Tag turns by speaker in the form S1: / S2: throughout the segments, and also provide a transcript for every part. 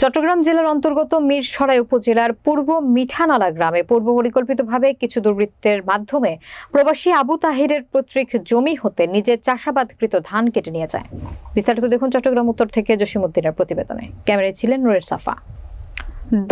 S1: চট্টগ্রাম জেলার অন্তর্গত মিরসরাই উপজেলার পূর্ব মিঠানালা গ্রামে পূর্ব পরিকল্পিতভাবে কিছু দুর্বৃত্তের মাধ্যমে প্রবাসী আবু তাহিরের পৈতৃক জমি হতে নিজের চাষাবাদকৃত ধান কেটে নিয়ে যায়। বিস্তারিত দেখুন চট্টগ্রাম উত্তর থেকে জসিমুদ্দিনের প্রতিবেদনে। ক্যামেরায় ছিলেন নুরের সাফা।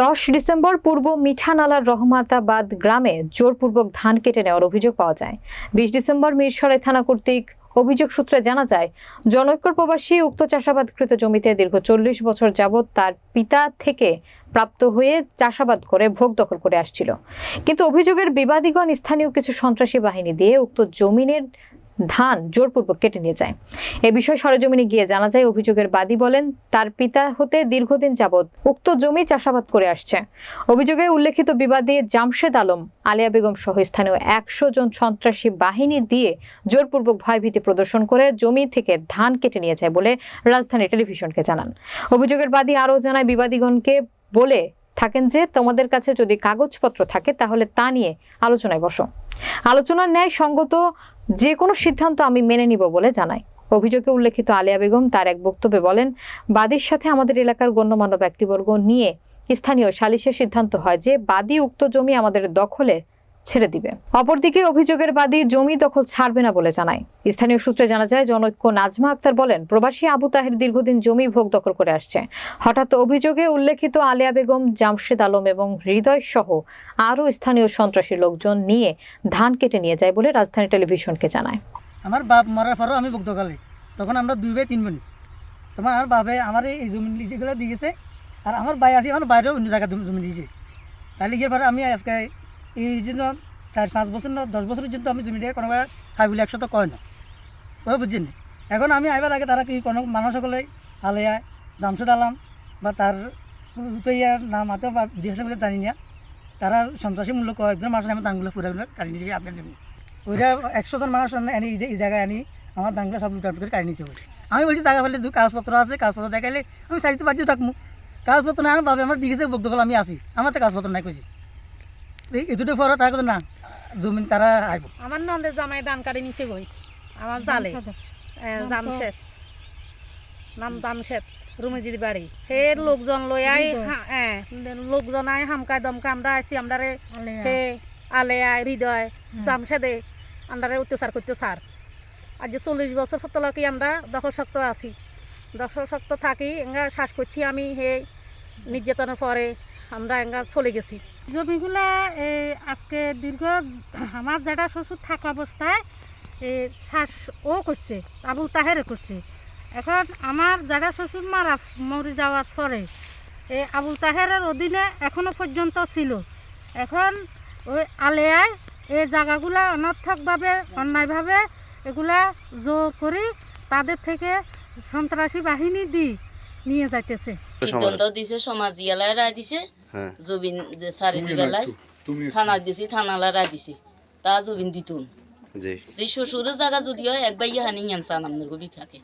S1: দশ ডিসেম্বর পূর্ব মিঠানালার রহমাতাবাদ গ্রামে জোরপূর্বক ধান কেটে নেওয়ার অভিযোগ পাওয়া যায়। বিশ ডিসেম্বর মিরসরাই থানা কর্তৃক অভিযোগ সূত্রে জানা যায়, জনৈক্যর প্রবাসী উক্ত চাষাবাদকৃত জমিতে দীর্ঘ চল্লিশ বছর যাবৎ তার পিতা থেকে প্রাপ্ত হয়ে চাষাবাদ করে ভোগ দখল করে আসছিল। কিন্তু অভিযোগের বিবাদীগণ স্থানীয় কিছু সন্ত্রাসী বাহিনী দিয়ে উক্ত জমিনের ধান জোরপূর্বক কেটে নিয়ে যায়। এ বিষয়ে সরেজমিনে গিয়ে জানা যায়, অভিযোগের বাদী বলেন, তার পিতা হতে দীর্ঘদিন যাবৎ উক্ত জমি চাষাবাদ করে আসছে। অভিযোগে উল্লেখিত বিবাদী জামশেদ আলম, আলিয়া বেগম সহ স্থানীয় একশো জন সন্ত্রাসী বাহিনী দিয়ে জোরপূর্বক ভয়ভীতি প্রদর্শন করে জমি থেকে ধান কেটে নিয়ে যায় বলে রাজধানী টেলিভিশনকে জানান। অভিযোগের বাদী আরও জানায়, বিবাদীগণকে বলে থাকেন যে তোমাদের কাছে যদি কাগজপত্র থাকে, তাহলে তা নিয়ে আলোচনায় বসো। আলোচনার ন্যায় সঙ্গত যে কোনো সিদ্ধান্ত আমি মেনে নিব বলে জানাই। অভিযোগে উল্লেখিত আলিয়া বেগম তার এক বক্তব্যে বলেন, বাদীর সাথে আমাদের এলাকার গণ্যমান্য ব্যক্তিবর্গ নিয়ে স্থানীয় সালিশের সিদ্ধান্ত হয় যে বাদী উক্ত জমি আমাদের দখলে ছেড়ে দিবে। অপরদিকে অভিযোগের বাদী জমি দখল ছাড়বে না বলে জানায়। স্থানীয় সূত্রে জানা যায়, জনৈক্য নাজমা আক্তার বলেন, প্রবাসী আবু তাহের দীর্ঘদিন জমি ভোগ দখল করে আসছে। হঠাৎ অভিযোগে উল্লেখিত আলিয়া বেগম, জামশেদ আলম এবং হৃদয় সহ আরও স্থানীয় সন্ত্রাসী লোকজন নিয়ে ধান কেটে নিয়ে যায় বলে রাজধানী টেলিভিশনকে জানায়।
S2: আমার বাপ মরার পরও আমি বক্তকালে তখন আমরা দুই ভাই, তিন বোন। তোমার আমার বাপে আমার এই জমি দিয়েছে, আর আমার ভাই আছে, আমার বাইরেও অন্য জায়গায় জমি- দিয়েছে। তাহলে গিয়ে আমি আজকে এই জন্য চার পাঁচ বছর না দশ বছরের জন্য আমি জমিটাকে কোনো খাই বলে একশো তো কয় না ওই বুঝছেন? এখন আমি আইবার আগে তারা কি কোনো মানুষ সকলে আলেয়া জামশেদ আলাম বা তার উতইয়ার নাম হাতে বা বিদেশ বলে জানি না তারা সন্ত্রাসী মূল্য কয়েকজন মানুষ আমার দাঙ্গুলো পুরা কাটি নিয়েছে আপনার জন্য ওইটা একশো জন মানুষ এনে এই জায়গায় আনি আমার দাঙ্গুলো সব লুটার করে কাটি নিয়েছে আমি বলছি জায়গা ফেলে দু কাগজপত্র আছে কাগজপত্র দেখাইলে আমি সাইতে দিয়ে থাকব কাগজপত্র না বাবে আমার দিয়েছে বক্তব্য আমি আছি। আমার তো কাগজপত্র নাই কইছি পর তার কথা না জমিন তারা আইব।
S3: আমার নন্দের জামাই ধান কাটি নিচে গই আমার জালে। জামশেদ। নাম জামশেদ রুমেজির বাড়ি। হে লোকজন লই আই হা- এ, লোকজন আই হামকায় দমকা আমরা আইসি আমরা রে হে আলে আই হৃদয় জামশেদে আমরা অত্যাচার করতে সার। আজ যে চল্লিশ বছর ফতলকি আমরা দখল শক্ত আছি। দখল শক্ত থাকি এঙ্গা শ্বাস করছি আমি হে নির্যাতনের পরে আমরা এঙ্গা চলে গেছি।
S4: জমিগুলা এই আজকে দীর্ঘ আমার জেঠা শ্বশুর থাকা অবস্থায় এই শ্বাস ও করছে, আবুল তাহেরে করছে। এখন আমার জেঠা শ্বশুর মারা মরে যাওয়ার পরে এই আবুল তাহেরের অধীনে এখনও পর্যন্ত ছিল। এখন ওই আলেয়ায় এই জায়গাগুলা অনর্থকভাবে, অন্যায়ভাবে এগুলা জোর করি, তাদের থেকে সন্ত্রাসী বাহিনী দি, নিয়ে যাইতেছে।
S5: দিছে, সমাজ দিছে। জবিন যে চারিদি বেলায় থানা দিছি থানালা রায় দিছি। তা জবিন দিতুন।
S6: জি।
S5: শ্বশুরের জায়গা যদি হয় একবার ইহানি ইয়ান চান আপনার বিফাকে।